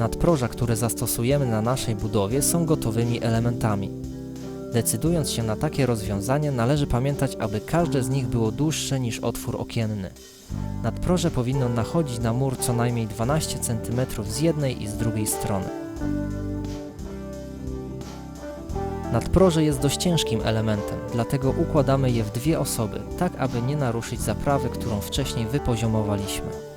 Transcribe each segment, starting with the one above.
Nadproża, które zastosujemy na naszej budowie są gotowymi elementami. Decydując się na takie rozwiązanie, należy pamiętać, aby każde z nich było dłuższe niż otwór okienny. Nadproże powinno nachodzić na mur co najmniej 12 cm z jednej i z drugiej strony. Nadproże jest dość ciężkim elementem, dlatego układamy je w dwie osoby, tak aby nie naruszyć zaprawy, którą wcześniej wypoziomowaliśmy.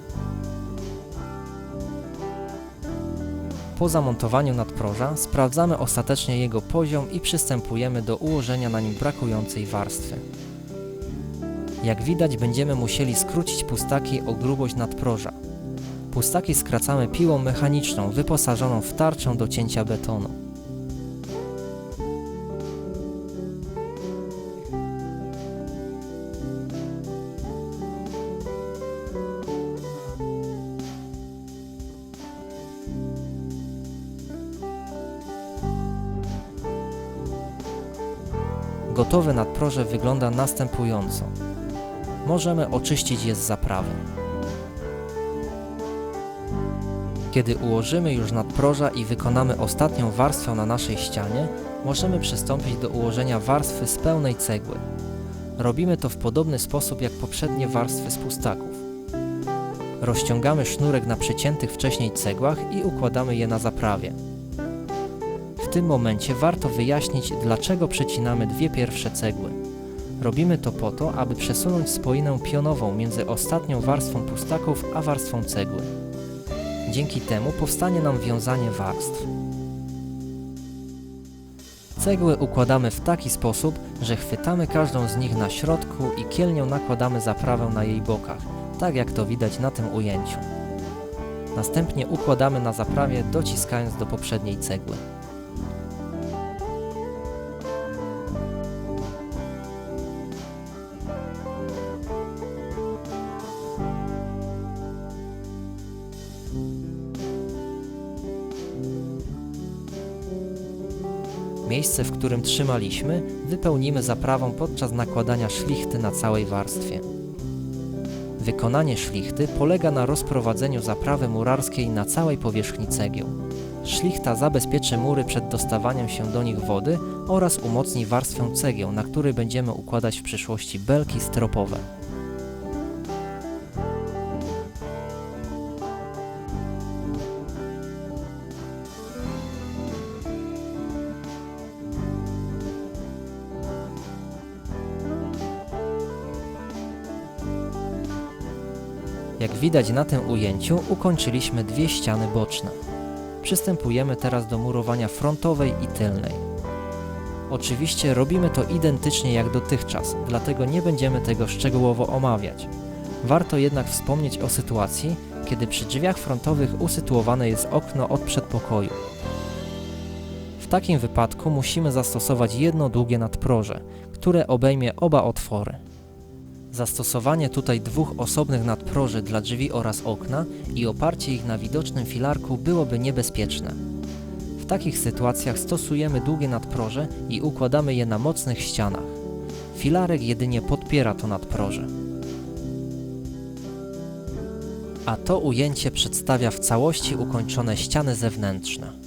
Po zamontowaniu nadproża sprawdzamy ostatecznie jego poziom i przystępujemy do ułożenia na nim brakującej warstwy. Jak widać będziemy musieli skrócić pustaki o grubość nadproża. Pustaki skracamy piłą mechaniczną wyposażoną w tarczę do cięcia betonu. Gotowe nadproże wygląda następująco. Możemy oczyścić je z zaprawy. Kiedy ułożymy już nadproża i wykonamy ostatnią warstwę na naszej ścianie, możemy przystąpić do ułożenia warstwy z pełnej cegły. Robimy to w podobny sposób jak poprzednie warstwy z pustaków. Rozciągamy sznurek na przeciętych wcześniej cegłach i układamy je na zaprawie. Tym momencie warto wyjaśnić, dlaczego przecinamy dwie pierwsze cegły. Robimy to po to, aby przesunąć spoinę pionową między ostatnią warstwą pustaków a warstwą cegły. Dzięki temu powstanie nam wiązanie warstw. Cegły układamy w taki sposób, że chwytamy każdą z nich na środku i kielnią nakładamy zaprawę na jej bokach, tak jak to widać na tym ujęciu. Następnie układamy na zaprawie dociskając do poprzedniej cegły. Miejsce, w którym trzymaliśmy, wypełnimy zaprawą podczas nakładania szlichty na całej warstwie. Wykonanie szlichty polega na rozprowadzeniu zaprawy murarskiej na całej powierzchni cegieł. Szlichta zabezpieczy mury przed dostawaniem się do nich wody oraz umocni warstwę cegieł, na której będziemy układać w przyszłości belki stropowe. Jak widać na tym ujęciu, ukończyliśmy dwie ściany boczne. Przystępujemy teraz do murowania frontowej i tylnej. Oczywiście robimy to identycznie jak dotychczas, dlatego nie będziemy tego szczegółowo omawiać. Warto jednak wspomnieć o sytuacji, kiedy przy drzwiach frontowych usytuowane jest okno od przedpokoju. W takim wypadku musimy zastosować jedno długie nadproże, które obejmie oba otwory. Zastosowanie tutaj dwóch osobnych nadproży dla drzwi oraz okna i oparcie ich na widocznym filarku byłoby niebezpieczne. W takich sytuacjach stosujemy długie nadproże i układamy je na mocnych ścianach. Filarek jedynie podpiera to nadproże. A to ujęcie przedstawia w całości ukończone ściany zewnętrzne.